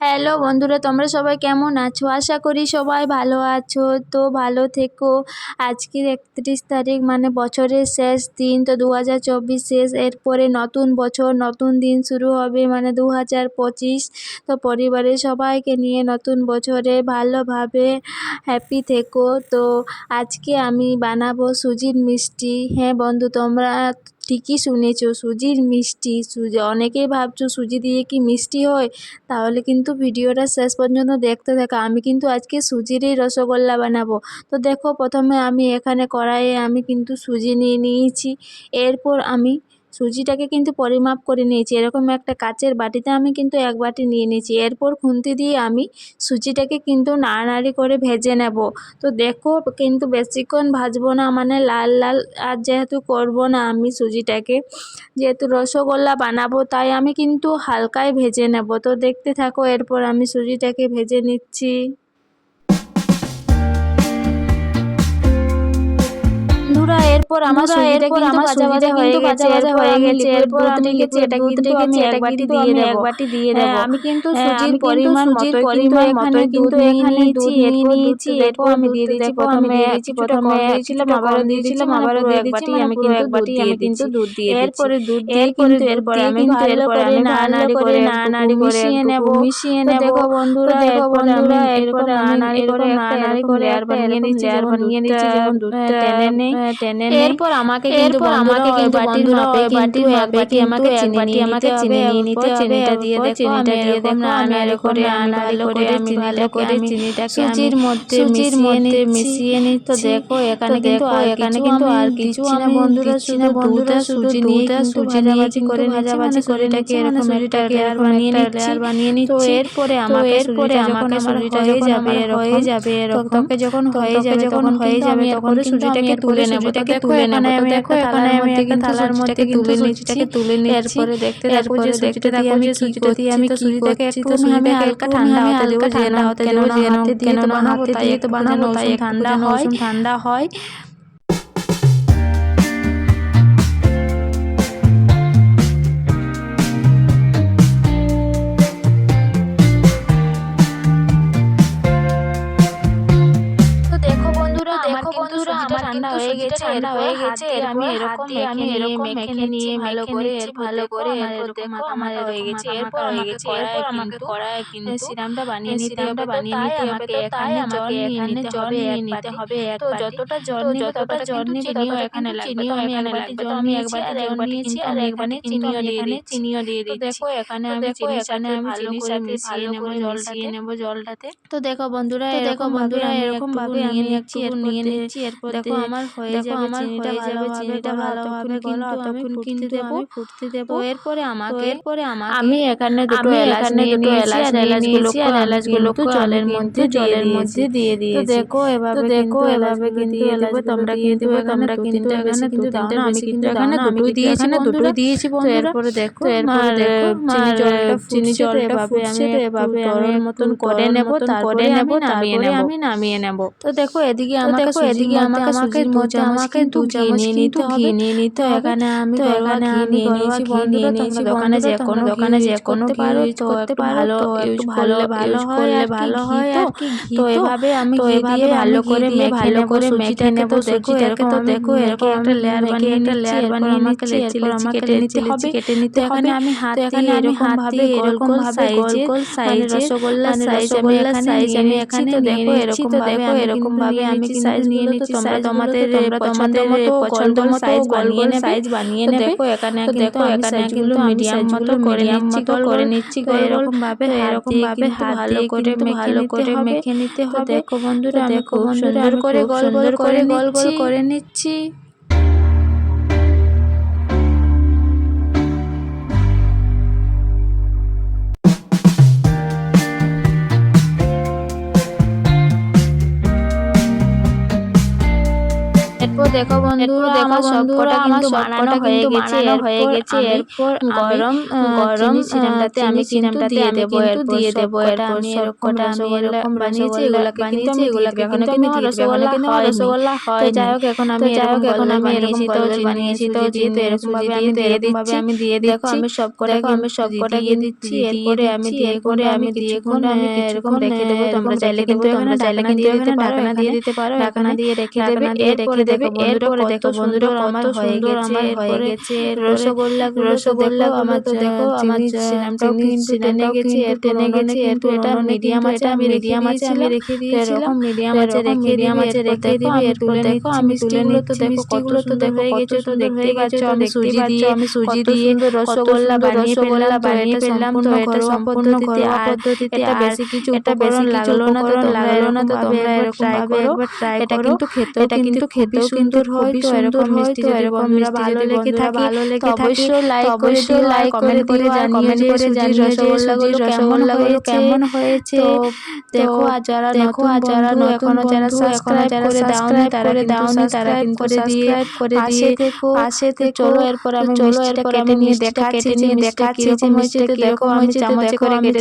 Hello বন্ধুরা, তোমরা সবাই কেমন আছো? আশা করি সবাই ভালো আছো। তো ভালো থেকো। আজকের একত্রিশ তারিখ মানে বছরের শেষ দিন, তো দু হাজার চব্বিশ শেষ। এরপরে নতুন বছর, নতুন দিন শুরু হবে মানে দু হাজার পঁচিশ। তো পরিবারের সবাইকে নিয়ে নতুন বছরে ভালোভাবে হ্যাপি থেকো। তো আজকে আমি বানাবো সুজির মিষ্টি। হ্যাঁ বন্ধু, তোমরা ঠিকই শুনেছ? সুজির মিষ্টি। সুজি, অনেকেই ভাবছ সুজি দিয়ে কি মিষ্টি হয়? তাহলে কিন্তু ভিডিওটা শেষ পর্যন্ত দেখতে থাকো। আমি কিন্তু আজকে সুজিরই রসগোল্লা বানাবো। তো দেখো, প্রথমে আমি এখানে কড়াইয়ে আমি কিন্তু সুজি নিয়ে নিয়েছি। এরপর আমি সুজিটাকে কিন্তু পরিমাপ করে নিয়েছি। এরকম একটা কাচের বাটিতে আমি কিন্তু এক বাটি নিয়ে নিয়েছি। এরপর খুন্তি দিয়ে আমি সুজিটাকে কিন্তু নাড়ানাড়ি করে ভেজে নেব। তো দেখো, কিন্তু বেশিক্ষণ ভাজবো না মানে লাল লাল আর যেহেতু করব না আমি সুজিটাকে, যেহেতু রসগোল্লা বানাবো, তাই আমি কিন্তু হালকায় ভেজে নেব। তো দেখতে থাকো, এরপর আমি সুজিটাকে ভেজে নিচ্ছি। এরপর আমার সুজিটা কিন্তু ভাজা ভাজা হয়ে গেছে হয়ে গেছে এরপর আমি গেছি এটা কিন্তু আমি এক বাটি দিয়ে দেব। এক বাটি দিয়ে দেব আমি কিন্তু সুজির পরিমাণ মতো পরিমাণ মতো কিন্তু এখানে দুধ নিয়ে নিয়েছি এরপর আমি দিয়ে দিয়েছি প্রথমে দিয়েছি প্রথমে দিয়েছিলাম আবারও দিয়েছিলাম আবারও দিয়ে দিচ্ছি আমি কিন্তু এক বাটি আমি কিন্তু দুধ দিয়ে এরপরে দুধ দিয়ে কিন্তু এরপর আমি ভালো করে নাড়ানাড়ি করে নাড়ানাড়ি মিশিয়ে নেব। মিশিয়ে নেব। দেখো বন্ধুরা দেখো বন্ধুরা এরপর নাড়ানাড়ি করে নাড়ানাড়ি করে আর বানিয়ে নিচ্ছি আর বানিয়ে নিচ্ছি যখন দুধটা টেনে নেই টেনে এরপর আমাকে কিন্তু আমাকে কিন্তু বাটির মাপে কিন্তু এক বাটি আমাকে চিনি আমাকে চিনি নিয়ে নিতে চিনিটা দিয়ে দেখো চিনিটা দিয়ে দেখো আমি আর করে ভালো করে আমি ভালো করে চিনিটাকে সুজির মধ্যে সুজির মধ্যে মিশিয়ে নিই তো দেখো এখানে কিন্তু এখানে কিন্তু আর কিছু আমি বন্ধুরা শুনে বন্ধুরা সুজি নিয়ে সুজি ভাজাভাজি করে ভাজাভাজি করে এটাকে এরকম একটা লেয়ার বানিয়ে নিচ্ছি। বানিয়ে নিচ্ছি তো এরপরে আমাকে এরপরে আমাকে সুজিটা হয়ে যাবে হয়ে যাবে এরকম যখন হয়ে যাবে যখন হয়ে যাবে তখন সুজিটাকে তুলে নেব এটাকে তুলে নেব। দেখো এখানে আমি একটা থালার মধ্যে তুলে নিচ্ছি। তুলে নিচ্ছি। এরপরে দেখতে থাকো যে সুজিটা দিয়ে আমি সুজিটা দিয়ে আমি সুজিটাকে একটু আমি হালকা ঠান্ডা হতে দেবো ঠান্ডা হতে দেবো যেন কেন তো বানাবো তাই তো বানাবো তাই ঠান্ডা হয়। হয় ঠান্ডা হয়ে গেছে। ঠান্ডা হয়ে গেছে আমি এরকম আমি এরকম মেখে নিয়ে ভালো করে ভালো করে এরকম আমার হয়ে গেছে এরপর হয়ে গেছে এরপর আমাকে কড়াই কিন্তু সিরামটা বানিয়ে নিতে হবে বানিয়ে নিতে হবে এখানে আমাকে এখানে জল নিয়ে নিতে হবে এক তো যতটা জল নিয়ে ততটা জল নিয়ে চিনিও এখানে লাগবে চিনিও আমি এক বাটি জল আমি এক বাটি জল নিয়েছি আর এক বাটি চিনিও দিয়ে দিই চিনিও দিয়ে দিই দেখো এখানে আমি চিনির এখানে আমি চিনির সাথে মিশিয়ে নেব জলটাকে নেব জলটাতে তো দেখো বন্ধুরা এরকম বন্ধুরা এরকম ভাবে আমি নিচ্ছি নিয়ে নিচ্ছি। এরপর দেখো আমার হয়ে যাবে চিনিটা যাবে চিনিটা ভালোভাবে কিন্তু তখন কিন্তু আমি ফুটতে দেব। এরপরে আমাকে এরপরে আমাকে আমি এখানে দুটো এলাচ নিয়ে নিয়েছি আর এলাচগুলো আর এলাচগুলো জলের মধ্যে জলের মধ্যে দিয়ে দিয়েছি। দেখো এভাবে দেখো এভাবে কিন্তু দেবো তোমরা কিন্তু তোমরা কিন্তু এখানে কিন্তু দাও না আমি কিন্তু এখানে দুটো দিয়েছি না দুটো দিয়েছি বন্ধুরা। এরপরে দেখো এরপরে দেখো চিনি জলটা চিনি জলটা এভাবে আমি এভাবে আমি মতন করে নেব তারপরে নেব নামিয়ে নেব। আমি নামিয়ে নেব। তো দেখো এদিকে আমাকে এদিকে আমাকে সুজির মধ্যে আমাকে দু নিয়ে নিতে ঘি নিয়ে নিতে এখানে আমি এখানে আমি নিয়েছি বন্ধুরা তোমরা দোকানে যে কোনো দোকানে যে কোনো পারো তো একটু ভালো একটু ভালো ভালো হয় ভালো হয়। তো এভাবে আমি তো এভাবে ভালো করে ভালো করে মেখে নেব দেখো এরকম তো দেখো এরকম একটা লেয়ার বানিয়ে একটা লেয়ার বানিয়ে আমাকে এরপর আমাকে কেটে নিতে হবে কেটে নিতে এখানে আমি হাত দিয়ে এরকম ভাবে এরকম ভাবে গোল গোল সাইজে রসগোল্লা সাইজ আমি এখানে সাইজ আমি এখানে দেখো এরকম দেখো এরকম ভাবে আমি সাইজ নিয়ে নিচ্ছি তোমরা তোমাদের তোমাদের পছন্দ মতো বানিয়ে নেবে। সাইজ বানিয়ে নেবে। দেখো এখানে দেখো এখানে কিন্তু মিডিয়াম মতো করে নিচ্ছি করে নিচ্ছি এরকম ভাবে এরকম ভাবে হাত দিয়ে করে ভালো করে মেখে নিতে হবে। দেখো বন্ধুরা দেখো সুন্দর করে গোল গোল করে গোল গোল করে নিচ্ছি। দেখো বন্ধুরা আমার সবকটা কিন্তু বানানো হয়ে গেছে হয়ে গেছে এরপর গরম গরম সিরামটাতে আমি সিরামটাতে দিয়ে দেবো এরপর দিয়ে দেবো এটা আমি এরকমটা আমি এরকম বানিয়েছি এগুলাকে বানিয়েছি এগুলাকে এখন কিন্তু আমি রসগোল্লা কিন্তু রসগোল্লা হয় যাই হোক এখন আমি যাই হোক এখন আমি এরকম করে বানিয়েছি তো যেহেতু এরকম ভাবে আমি দিয়ে দিচ্ছি আমি দিয়ে দেখো আমি সবকটা আমি সবকটা দিয়ে দিচ্ছি এরপরে আমি দিয়ে করে আমি দিয়ে করে আমি এরকম রেখে দেবো তোমরা চাইলে কিন্তু তোমরা চাইলে কিন্তু এখানে ঢাকনা দিয়ে দিতে পারো ঢাকনা দিয়ে রেখে দেবে এরপরে দেখো এরপরে দেখো বন্ধুরা আমার হয়ে গেছে হয়ে গেছে রসগোল্লা রসগোল্লা আমার তো দেখো আমার সিনামটাও কিন্তু টেনে গেছে টেনে গেছে একটু এটা মিডিয়াম আছে আমি মিডিয়াম আছে আমি রেখে দিয়েছিলাম। মিডিয়াম আছে রেখে মিডিয়াম আছে রেখে দিবি এরপরে দেখো আমি মিষ্টিগুলো তো দেখো কত তো দেখো হয়ে গেছে তো দেখতেই পাচ্ছ আমি সুজি দিয়ে আমি সুজি দিয়ে রসগোল্লা বানিয়ে ফেললাম বানিয়ে ফেললাম তো এটা সম্পূর্ণ ঘরোয়া পদ্ধতিতে এটা বেশি কিছু এটা বেশি লাগল না তো লাগল না তো তোমরা এরকম ভাবে একবার ট্রাই এটা কিন্তু খেতে এটা কিন্তু খেতেও কিন্তু হয় তো এরকম মিষ্টি যদি বন্ধুরা ভালো লেগে থাকে অবশ্যই লাইক করে দিও লাইক কমেন্ট করে জানিও যে সুজির রসগোল্লাগুলো কেমন কেমন হয়েছে। দেখো আর যারা দেখো আর যারা এখনও যারা সাবস্ক্রাইব করে দাওনি তারা দাওনি তারা করে দিয়ে করে দিয়ে দেখো পাশে থেকে চলো এরপর আমি চলো এরপর আমি নিয়ে দেখাচ্ছি যে দেখাচ্ছি যে মিষ্টিটা দেখো আমি চামচে করে কেটে